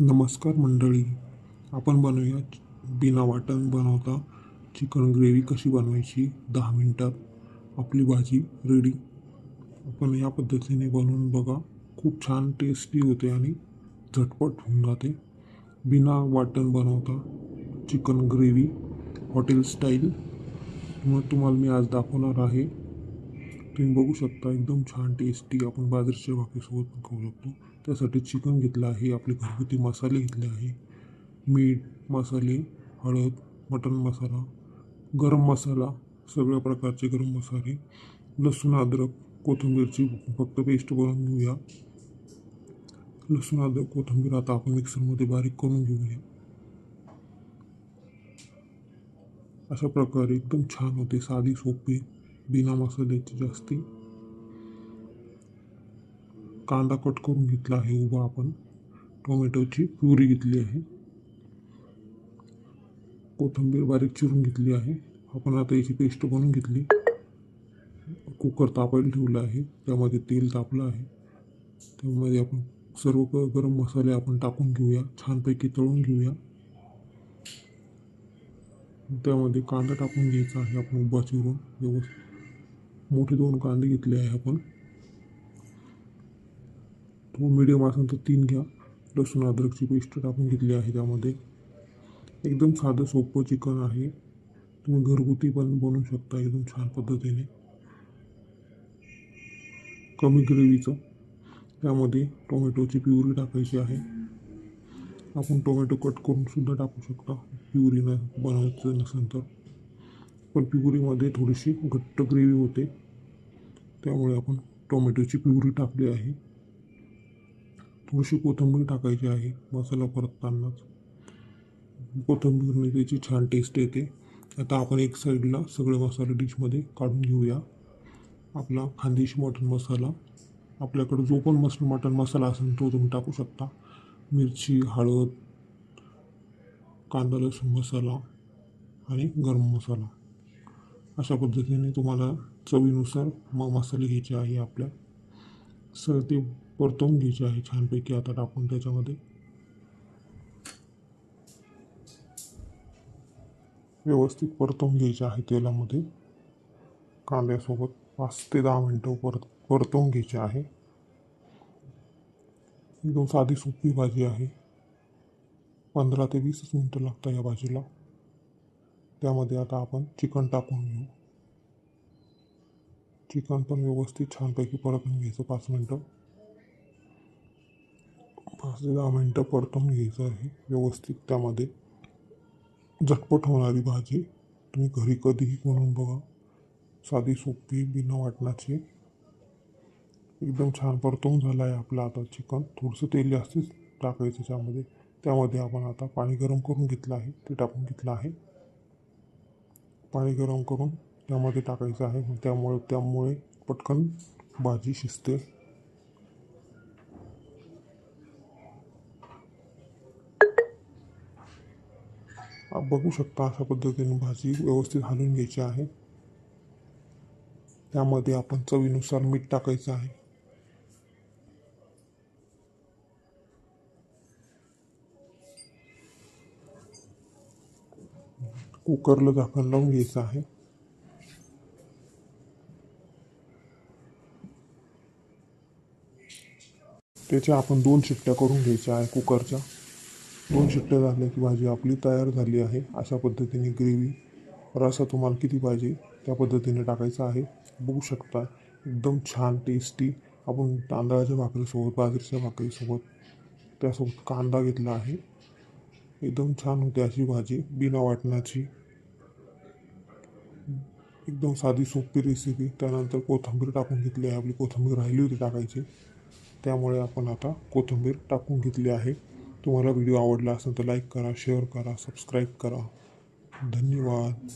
नमस्कार मंडळी. आपण बनवूया बिना वाटण बनवता चिकन ग्रेव्ही कशी बनवायची? दहा मिनटात. आपली भाजी रेडी आपण या पद्धतीने बनवून बघा. खूप छान टेस्टी होते आणि झटपट होऊन जाते. बिना वाटण बनवता चिकन ग्रेव्ही हॉटेल स्टाईल. मग तुम्हाला मी आज दाखवणार आहे तुम्ही बघू शकता. एकदम छान टेस्टी आपण बाजरीच्या भाकरीसोबत पण खाऊ शकतो. त्यासाठी चिकन घेतलं आहे आपले घरगुती मसाले घेतले आहे. मीठ मसाले हळद मटण मसाला गरम मसाला सगळ्या प्रकारचे गरम मसाले लसूण अद्रक कोथिंबीरची फक्त पेस्ट बनवून घेऊया. लसूण अद्रक कोथिंबीर आता आपण मिक्सरमध्ये बारीक करून घेऊया. अशा प्रकारे एकदम छान होते साधी सोपी बिना मसाल्याची जास्ती. कांदा कट करून घेतला आहे उभा आपण. टोमॅटोची प्युरी घेतली आहे. कोथिंबीर बारीक चिरून घेतली आहे. आपण आता याची पेस्ट बनवून घेतली. कुकर तापायला ठेवलं आहे. त्यामध्ये तेल तापलं आहे. त्यामध्ये आपण सर्व गरम मसाले आपण टाकून घेऊया. छानपैकी तळून घेऊया. त्यामध्ये कांदा टाकून घ्यायचा आहे आपण उभा चिरून. व्यवस्थित मोठे दोन कांदे घेतले आहे आपण. तो मिडियम असेल तर तीन घ्या. लसूण अद्रकची पेस्ट टाकून घेतली आहे त्यामध्ये. एकदम साधं सोपं चिकन आहे. तुम्ही घरगुती पण बनवू शकता एकदम छान पद्धतीने. कमी ग्रेव्हीचं. त्यामध्ये टोमॅटोची प्युरी टाकायची आहे. आपण टोमॅटो कट करून सुद्धा टाकू शकता. प्युरीनं बनवायचं नसेल तर. पण पिगुरीमध्ये थोडीशी घट्ट ग्रेव्ही होते. त्यामुळे आपण टोमॅटोची पिगुरी टाकली आहे. थोडीशी कोथिंबीर टाकायची आहे मसाला परततानाच. कोथिंबीरने त्याची छान टेस्ट येते. आता आपण एक साईडला सगळे मसाले डिशमध्ये काढून घेऊया. आपला खानदेशी मटण मसाला. आपल्याकडे जो पण मस मटण मसाला असेल तो तुम्ही टाकू शकता. मिरची हळद कांदा लसूण मसाला आणि गरम मसाला. अशा पद्धतीने तुम्हाला चवीनुसार मग मसाले घ्यायचे आहे आपल्या. सर ते परतवून घ्यायचे आहे छानपैकी आता टाकून त्याच्यामध्ये. व्यवस्थित परतवून घ्यायचे आहे तेलामध्ये. कांद्यासोबत पाच ते दहा मिनटं परत परतवून घ्यायचे आहे. एकदम साधी सोपी भाजी आहे. पंधरा ते वीसच मिनटं लागतात या भाजीला. त्यामध्ये आता आपण चिकन टाकून घेऊ. चिकन पण व्यवस्थित छानपैकी परतून घ्यायचं. पाच मिनटं. पाच ते दहा मिनटं परतून घ्यायचं आहे. व्यवस्थित त्यामध्ये झटपट होणारी भाजी तुम्ही घरी कधीही बनवून बघा. साधी सोपी बिना वाटणाची. एकदम छान परतून झालं आहे आपलं आता चिकन. थोडंसं तेल जास्तीच टाकायचं त्यामध्ये. त्यामध्ये आपण आता पाणी गरम करून घेतलं आहे. ते टाकून घेतलं आहे. पाणी गरम करून त्यामध्ये टाकायचं आहे. त्यामुळे त्यामुळे पटकन भाजी शिजते. बघू शकता अशा पद्धतीने भाजी व्यवस्थित हलवून घ्यायची आहे. त्यामध्ये आपण चवीनुसार मीठ टाकायचं आहे. कुकरला झाकण लावून घ्यायचं आहे. त्याच्या आपण दोन शिट्ट्या करून घ्यायच्या आहे कुकरच्या. दोन शिट्ट्या झाल्या की भाजी आपली तयार झाली आहे. अशा पद्धतीने ग्रेव्ही रसा तुम्हाला किती पाहिजे त्या पद्धतीने टाकायचा आहे. बघू शकता एकदम छान टेस्टी आपण तांदळाच्या भाकरीसोबत बाजरीच्या भाकरीसोबत त्यासोबत कांदा घेतला आहे. एकदम छान होते अशी भाजी बिना वाटणाची. एकदम साधी सोपी रेसिपी त्यानंतर कोथिंबीर टाकून घेतली आहे. आपली कोथिंबीर राहिली होती टाकायची. त्यामुळे आपण आता कोथिंबीर टाकून घेतली आहे. तुम्हाला व्हिडिओ आवडला असेल तर लाईक करा शेअर करा सबस्क्राईब करा. धन्यवाद.